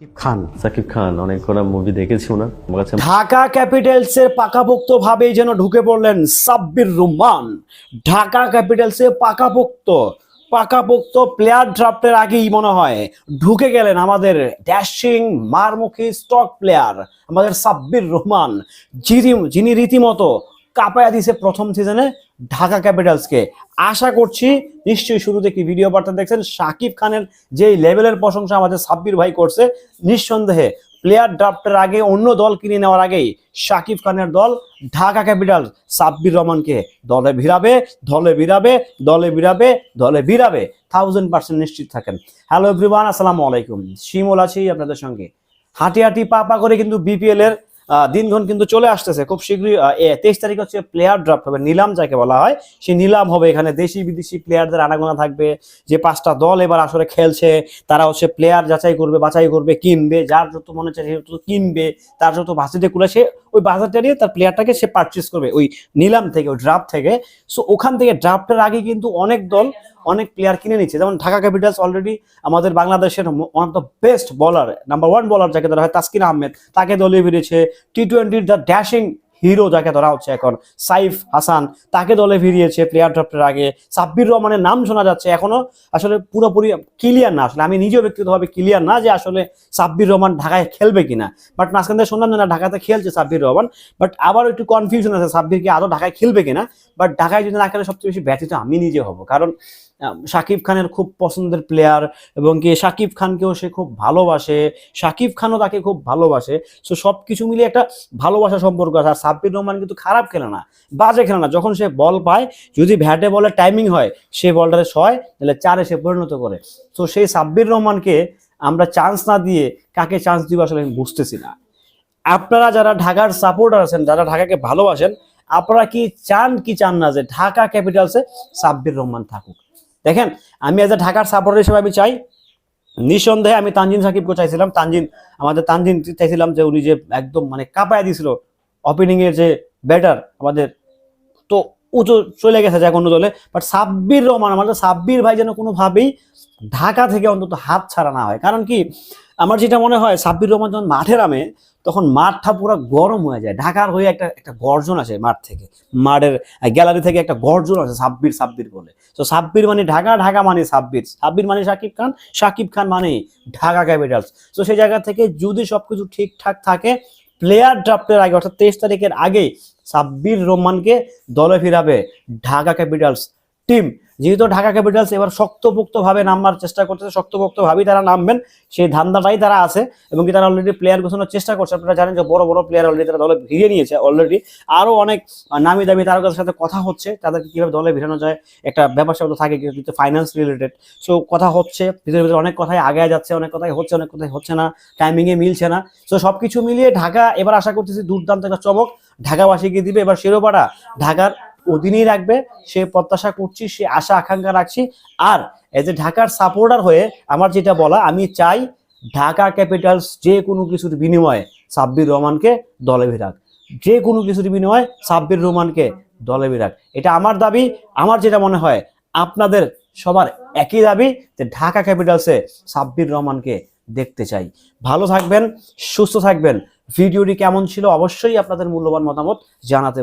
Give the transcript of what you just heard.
খান। সাকিব খান অনেক কটা মুভি দেখেছি ওনার। কাছে ঢাকা ক্যাপিটালসের পাকাপোক্ত ভাবেই যেন ঢুকে পড়লেন সাব্বির রহমান ঢাকা ক্যাপিটালসে পাকাপোক্ত পাকাপোক্ত প্লেয়ার ড্রাফটের আগেই মনে হয় ঢুকে গেলেন আমাদের ড্যাশিং মারমুখী স্টক প্লেয়ার আমাদের সাব্বির রহমান যিনি যিনি রীতিমতো কাঁপায়া দিছে প্রথম সিজনে ঢাকা ক্যাপিটালসকে। আশা করছি নিশ্চয়ই শুরুতে কি ভিডিও বার্তা দেখছেন? সাকিব খানের যে লেভেলের প্রশংসা আমাদের সাব্বির ভাই করছে, নিঃসন্দেহে প্লেয়ার ড্রাফটের আগে অন্য দল কিনে নেওয়ার আগেই সাকিব খানের দল ঢাকা ক্যাপিটাল সাব্বির রহমানকে দলে ভিড়াবে দলে ভিড়াবে দলে ভিড়াবে দলে ভিড়াবে। থাউজেন্ড পার্সেন্ট নিশ্চিত থাকেন। হ্যালো এভরিওয়ান আসসালামু আলাইকুম। শিমুল আছি আপনাদের সঙ্গে। হাঁটি হাঁটি পা পা করে কিন্তু বিপিএল এর দিনক্ষণ কিন্তু চলে আসতেছে। খুব শীঘ্রই তেইশ তারিখ হচ্ছে প্লেয়ার ড্রাফট হবে, নিলাম যাকে বলা হয়। সেই নিলাম হবে এখানে দেশি বিদেশি প্লেয়ারদের আনাগোনা থাকবে। যে পাঁচটা দল এবার আসলে খেলছে, তারা হচ্ছে প্লেয়ার যাচাই করবে, বাছাই করবে, কিনবে, যার যত মনে হচ্ছে কিনবে, তার যত ভাসিতে কুলে সে ওই বাজারটা নিয়ে তার প্লেয়ারটাকে সে পারচেস করবে, ওই নিলাম থেকে, ওই ড্রাফট থেকে। সো ওখান থেকে ড্রাফটের আগে কিন্তু অনেক দল, অনেক প্লেয়ার কিনে নিচ্ছে। যেমন ঢাকা ক্যাপিটালস অলরেডি আমাদের বাংলাদেশের ওয়ান অফ দ্য বেস্ট বলার নাম্বার ওয়ান বলার যাকে ধরা হয় তাসকিন আহমেদ, তাকে দলে ফিরেছে টি টোয়েন্টির দ্য ড্যাশিং হিরো যাকে ধরা হচ্ছে এখন, সাইফ হাসান, তাকে দলে ভিড়িয়েছে প্লেয়ার ড্রাফটের আগে। সাব্বির রহমানের নাম শোনা যাচ্ছে এখনও। আসলে পুরোপুরি ক্লিয়ার না। আসলে আমি নিজেও ব্যক্তিগতভাবে ক্লিয়ার না যে আসলে সাব্বির রহমান ঢাকায় খেলবে কিনা। বাট মাঝখান থেকে শুনলাম না, ঢাকাতে খেলছে সাব্বির রহমান। বাট আবার একটু কনফিউশন আছে, সাব্বির কি আদৌ ঢাকায় খেলবে কিনা? বাট ঢাকায় যদি না খেলে সবচেয়ে বেশি ব্যথিত আমি নিজে হব। কারণ শাকিব খানের খুব পছন্দের প্লেয়ার এবং কি শাকিব খানকেও সে খুব ভালোবাসে। শাকিব খানও তাকে খুব ভালোবাসে। সো সব কিছু মিলিয়ে একটা ভালোবাসা সম্পর্ক আছে। আর সাব্বির রহমান কিন্তু খারাপ খেলে না, বাজে খেলে না। যখন সে বল পায়, যদি ব্যাটে বলে টাইমিং হয়, সে বলটারে ছয়, তাহলে চারে সে পরিণত করে। তো সেই সাব্বির রহমানকে আমরা চান্স না দিয়ে কাকে চান্স দিব আসলে আমি বুঝতেছি না। আপনারা যারা ঢাকার সাপোর্টার আছেন, যারা ঢাকাকে ভালোবাসেন, আপনারা কি চান কি চান না যে ঢাকা ক্যাপিটালসে সাব্বির রহমান থাকুক? দেখেন, আমি এজ এ ঢাকার সাপোর্টার হিসেবে আমি চাই, নিঃসন্দেহে আমি তানজিন সাকিবকে চাইছিলাম। তানজিন, আমাদের তানজিন চাইছিলাম যে উনি যে একদম মানে কাঁপায় দিয়েছিল ওপেনিংয়ের যে ব্যাটার আমাদের। তো উঁচু চলে গেছে যে অন্য দলে। বাট সাব্বির রহমান, আমাদের সাব্বির ভাই যেন কোনোভাবেই ঢাকা থেকে অন্তত হাত ছাড়া না হয়। কারণ কি, আমার যেটা মনে হয়, সাব্বির রহমান যখন মাঠে নামে, তখন মাঠটা পুরো গরম হয়ে যায়। ঢাকার হয়ে একটা একটা গর্জন আসে মাঠ থেকে। মাঠের গ্যালারি থেকে একটা গর্জন আছে সাব্বির সাব্বির বলে। তো সাব্বির মানে ঢাকা ঢাকা মানে সাব্বির। সাব্বির মানে শাকিব খান, সাকিব খান মানে ঢাকা ক্যাপিটালস। তো সেই জায়গা থেকে যদি সবকিছু ঠিকঠাক থাকে প্লেয়ার ড্রাফটের আগে, অর্থাৎ তেইশ তারিখের আগেই সাব্বির রহমানকে দলে ফিরাবে ঢাকা ক্যাপিটালস। টিম। যেহেতু ঢাকা ক্যাপিটালস এবার শক্তপোক্ত ভাবে নামবার চেষ্টা করতেছে শক্তপোক্ত ভাবেই তারা নামবেন। সেই ধান্দাটাই তারা আছে এবং কি তারা অলরেডি প্লেয়ার গোছানোর চেষ্টা করছে। আপনারা জানেন যে বড় বড় প্লেয়ার অলরেডি তারা দলে ভিড়িয়ে নিয়েছে অলরেডি আরও অনেক নামি দামি তারকাদের সাথে কথা হচ্ছে, তাদেরকে কীভাবে দলে ভিড়ানো যায়, একটা ব্যাপার স্যাপার থাকে কিন্তু ফাইন্যান্স রিলেটেড সো কথা হচ্ছে, ভিতরে ভিতরে অনেক কথাই আগে যাচ্ছে, অনেক কথাই হচ্ছে, অনেক কথাই হচ্ছে না টাইমিংয়ে মিলছে না। সো সব কিছু মিলিয়ে ঢাকা, এবার আশা করতেছি দুর্দান্ত একটা চমক। ঢাকাবাসীকে দিবে, এবার শিরোপাটা ঢাকার অধীনেই রাখবে, সে প্রত্যাশা করছি, সে আশা, আকাঙ্ক্ষা রাখছি। আর এজ এ ঢাকার সাপোর্টার হয়ে আমার যেটা বলা, আমি চাই ঢাকা ক্যাপিটালস যে কোনো কিছুর বিনিময়ে সাব্বির রহমানকে দলে ভিড়াক যে কোনো কিছুর বিনিময়ে সাব্বির রহমানকে দলে ভিড়াক এটা আমার দাবি। আমার যেটা মনে হয়, আপনাদের সবার একই দাবি যে ঢাকা ক্যাপিটালসে সাব্বির রহমানকে দেখতে চাই। ভালো থাকবেন, সুস্থ থাকবেন। ভিডিওটি কেমন ছিল অবশ্যই আপনাদের মূল্যবান মতামত জানাতে